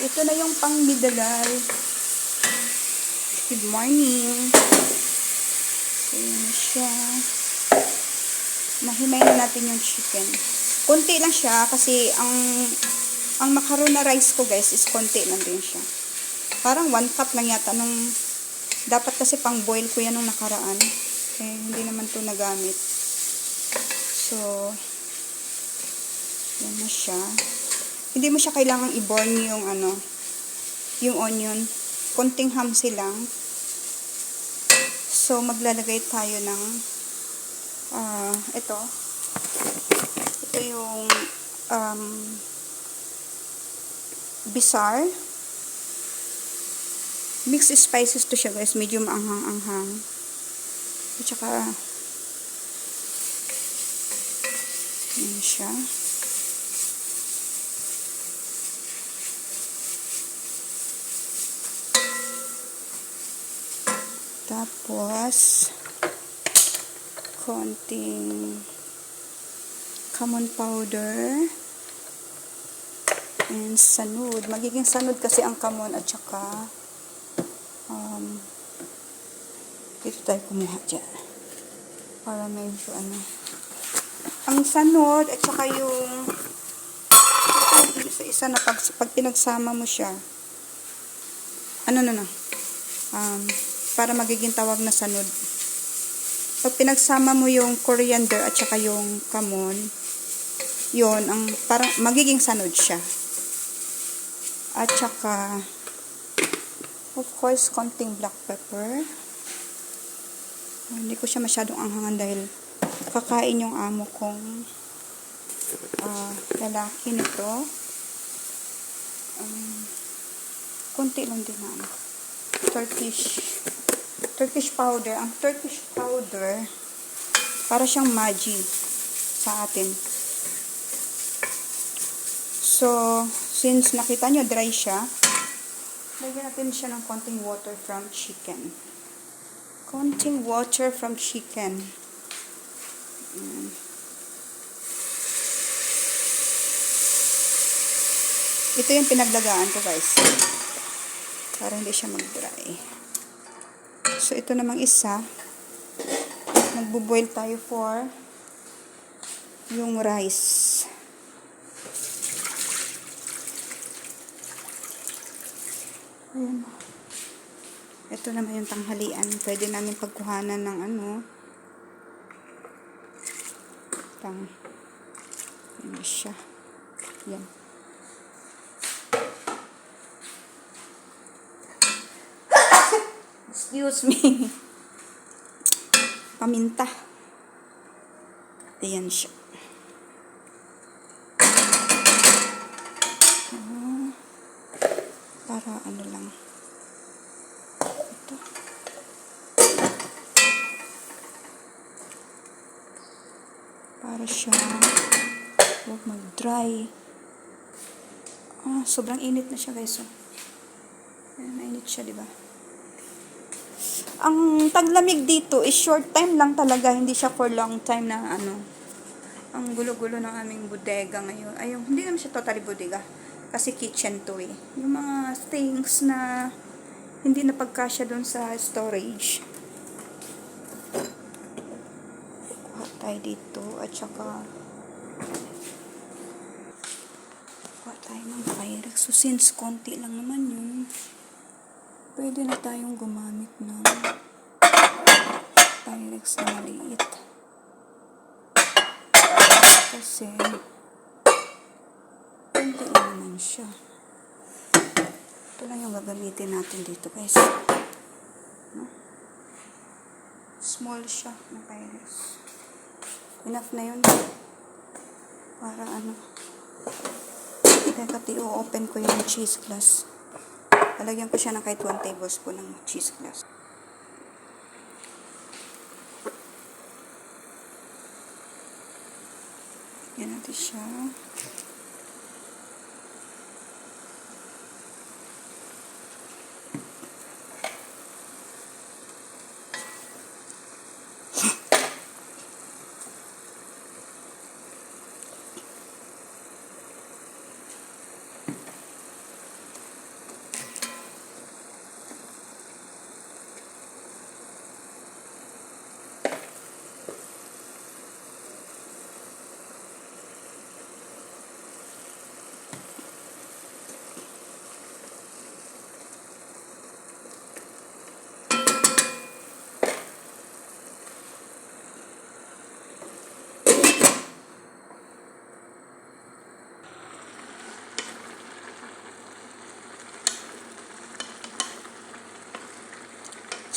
Ito na yung pang middleal. Good morning. So, yun na siya. Mahimay na natin yung chicken. Konti lang siya kasi ang ang macaroni rice ko guys is konti lang din siya. Parang one cup lang yata nung dapat kasi pang boil ko yan nung nakaraan. Eh, hindi naman to nagamit. So, yan na siya. Hindi mo siya kailangang i-burn yung ano, yung onion. Konting hamsi lang. So, maglalagay tayo ng ah ito. Ito yung um, bisar. Mixed spices to siya guys. Medyo maanghang-anghang. At saka yan siya. Tapos, konting common powder and sanud. Magiging sanud kasi ang kamon at saka um, dito tayo kumuha dyan. Para medyo ano. Ang sanod at saka yung isa-isa na pag, pag pinagsama mo siya ano na na um, para magiging tawag na sanod. Pag pinagsama mo yung coriander at saka yung kamon yon ang parang magiging sanod siya. At saka of course konting black pepper. Hindi ko siya masyadong anghangan dahil kakain yung amo kong ah, lalaki nito. Um, konti lang din na Turkish Turkish powder ang Turkish powder para siyang maji sa atin so since nakita nyo dry siya lagyan natin siya ng konting water from chicken konting water from chicken. Ito yung pinaglagaan ko guys. Para hindi siya mag-dry. So, ito namang isa. Nagbo-boil tayo for yung rice. Ayan. Ito naman yung tanghalian. Pwede namin pagkuhanan ng ano. Tang. Ayan siya. Yan. Excuse me. Paminta. Ayan siya. Ah, para ano lang. Ito. Para siya huwag mag-dry. Ah, sobrang init na siya guys. Oh. Mainit siya, di ba? Ang taglamig dito is short time lang talaga, hindi siya for long time na ano. Ang gulo-gulo ng aming bodega ngayon. Ayun, hindi naman siya totally bodega. Kasi kitchen to eh. Yung mga things na hindi na pagkasya doon sa storage. Kuha tayo dito at saka kuha tayo ng Pyrex. So since konti lang naman yun, pwede na tayong gumamit ng Pyrex na maliit. Kasi, lang naman siya. Ito lang yung gagamitin natin dito guys. No? Small siya na Pyrex. Enough na yun. Para ano. Teka, i-open ko yung cheese glass. Lalagyan ko siya ng kahit 1 tablespoon ng cheese glass. Yan natin siya.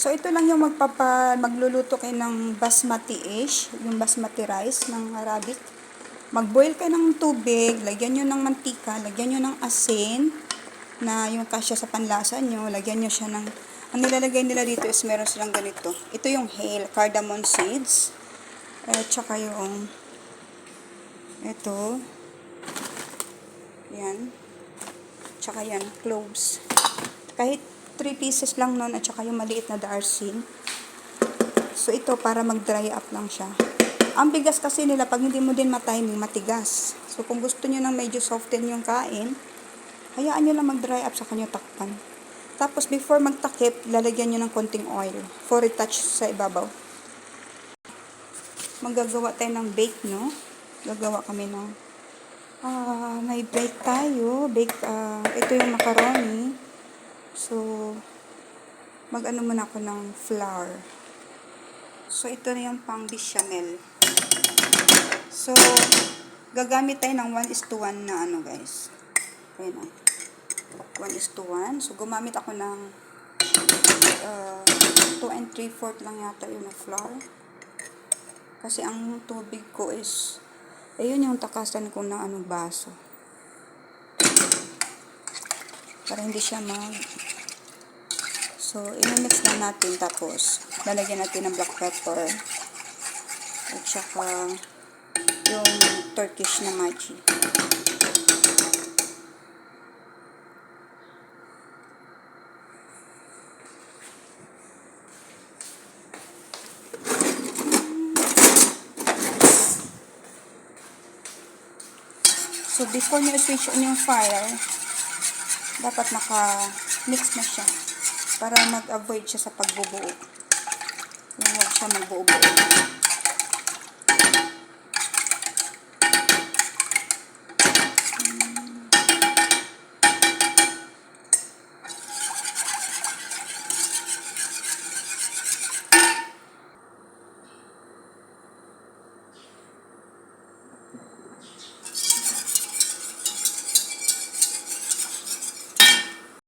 So, ito lang yung magpapa, magluluto kayo ng basmati-ish, yung basmati rice ng Arabic. Mag-boil kayo ng tubig, lagyan nyo ng mantika, lagyan nyo ng asin, na yung kasya sa panlasa nyo, lagyan nyo siya ng, ang nilalagay nila dito is meron silang ganito. Ito yung hale, cardamom seeds, at saka yung, ito, yan, tsaka yan, cloves. Kahit 3 pieces lang nun, at saka yung maliit na darsin. So, ito para mag-dry up lang siya. Ang bigas kasi nila, pag hindi mo din matiming, matigas. So, kung gusto nyo ng medyo soften yung kain, hayaan nyo lang mag-dry up sa kanyo takpan. Tapos, before magtakip, lalagyan nyo ng konting oil for retouch sa ibabaw. Magagawa tayo ng bake, no? Gagawa kami ng ah may bake tayo. Bake, ah, ito yung macaroni. Mag-ano muna ako ng flour. So, ito na yung pang bechamel. So, gagamit tayo ng 1 is to 1 na ano guys. Ayan na. 1 is to 1. So, gumamit ako ng uh, 2 and 3 fourth lang yata yun na flour. Kasi ang tubig ko is, ayun yung takasan ko ng ano baso. Para hindi siya mag... So, imimix na natin tapos lalagyan natin ng black pepper at saka yung Turkish na machi. So, before nyo switch on yung fire, dapat naka-mix na siya para mag-avoid siya sa pagbubuo. Huwag siya magbuo-buo.